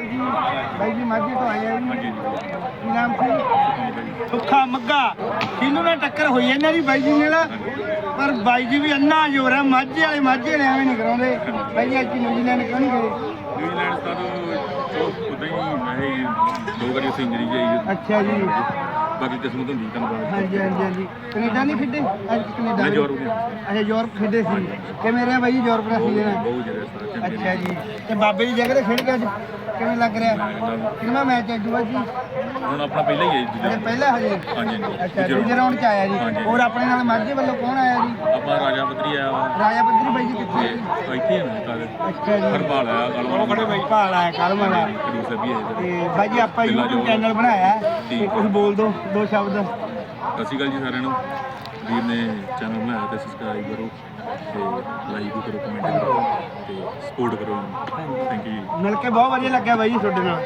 ਜੀ ਬਾਈ ਜੀ ਮਾਝੇ ਤੋਂ ਆਏ ਆ ਜੀ। ਹਾਂਜੀ ਕੀ ਨਾਮ ਸੀ? ਸੁੱਖਾ ਮੱਗਾ। ਕਿਹਨੂੰ ਨਾਲ ਟੱਕਰ ਹੋਈ ਇਹਨਾਂ ਦੀ ਬਾਈ ਜੀ ਨਾਲ? ਪਰ ਬਾਈ ਜੀ ਵੀ ਅੰਨਾ ਜੋਰ ਹੈ ਮਾਝੇ ਵਾਲੇ ਮਾਝੇ ਵਾਲੇ ਐਵੇਂ ਨਹੀਂ ਕਰਾਉਂਦੇ। ਬਾਈ ਜੀ ਅੱਜ ਨਿਊਜ਼ੀਲੈਂਡ ਕਿਉਂ ਨਹੀਂ ਗਏ? ਨਿਊਜ਼ੀਲੈਂਡ ਤਾਂ ਉਦਾਂ ਹੀ ਮੈਂ ਦੋ ਵਾਰੀ ਇੰਜਰੀ ਜਾਈ ਅੱਛਾ ਜੀ। ਬਾਕੀ ਕਿਸਮਤ ਹੁੰਦੀ ਤੁਹਾਨੂੰ ਪਤਾ। ਹਾਂਜੀ ਹਾਂਜੀ ਹਾਂਜੀ। ਕੈਨੇਡਾ ਨਹੀਂ ਖੇਡੇ? ਅੱਜ ਕੈਨੇਡਾ ਮੈਂ ਯੂਰਪ ਗਿਆ। ਅੱਛਾ ਯੂਰਪ ਖੇਡੇ ਸੀ। ਕਿਵੇਂ ਰਿਹਾ ਬਾਈ ਯੂਰਪ ਦਾ ਸੀਜ਼ਨ ਬਹੁਤ ਜਿਹੜਾ ਸਾਰਾ ਅੱਛਾ ਜੀ। ਤੇ ਬਾਬੇ ਦੀ ਜਗ੍ਹਾ ਤੇ ਖੇਡ ਕੇ ਅੱਜ ਕਿਵੇਂ ਲੱਗ ਰਿਹਾ? ਕਿੰਨਾ ਮੈਚ ਹੈ ਜੂਆ ਜੀ? ਹੁਣ ਆਪਣਾ ਪਹਿਲਾਂ ਹੀ ਹੈ ਜੀ ਦੂਜਾ। ਪਹਿਲਾ ਹਜੇ? ਹਾਂਜੀ ਹਾਂਜੀ। ਅੱਛਾ ਦੂਜੇ ਰਾਉਂਡ ਚ ਆਇਆ ਜੀ। ਹਾਂਜੀ। ਹੋਰ ਆਪਣੇ ਨਾਲ ਮਾਝੇ ਵੱਲੋਂ ਕੌਣ ਆਇਆ ਜੀ? ਆਪਾਂ ਰਾਜਾ ਬਦਰੀ ਆਇਆ ਵਾ। ਰਾਜਾ ਬੱਦਰੀ ਬਾਈ ਜੀ ਕਿੱਥੇ? ਹੈ ਇੱਥੇ ਹੀ ਹਾਂ ਕੱਲ ਅੱਛਾ ਜੀ। ਹਰਪਾਲ ਆਇਆ ਕੱਲ ਉਹ ਖੜੇ ਬਾਈ ਭਾਲ ਆਇਆ ਕੱਲ ਮਗਾ ਕਰੀਬ ਸਭੀ ਆਏ ਤੇ ਬਾਈ ਜੀ ਆਪਾਂ YouTube। ਚੈਨਲ ਬਣਾਇਆ ਹੈ। ਤੇ। ਕੁਝ ਬੋਲ ਦਿਓ ਦੋ ਸ਼ਬਦ। ਸਤਿ ਸ਼੍ਰੀ ਅਕਾਲ ਜੀ ਸਾਰਿਆਂ ਨੂੰ। ਵੀਰ ਨੇ ਚੈਨਲ ਬਣਾਇਆ ਤੇ ਸਬਸਕ੍ਰਾਈਬ ਕਰੋ ਤੇ ਲਾਈਕ ਵੀ ਕਰੋ ਕਮੈਂਟ ਕਰੋ ਤੇ ਸਪੋਰਟ ਕਰੋ। ਥੈਂਕ ਯੂ ਮਿਲ ਕੇ ਬਹੁਤ ਵਧੀਆ ਲੱਗਿਆ ਬਾਈ ਜੀ ਤੁਹਾਡੇ ਨਾਲ।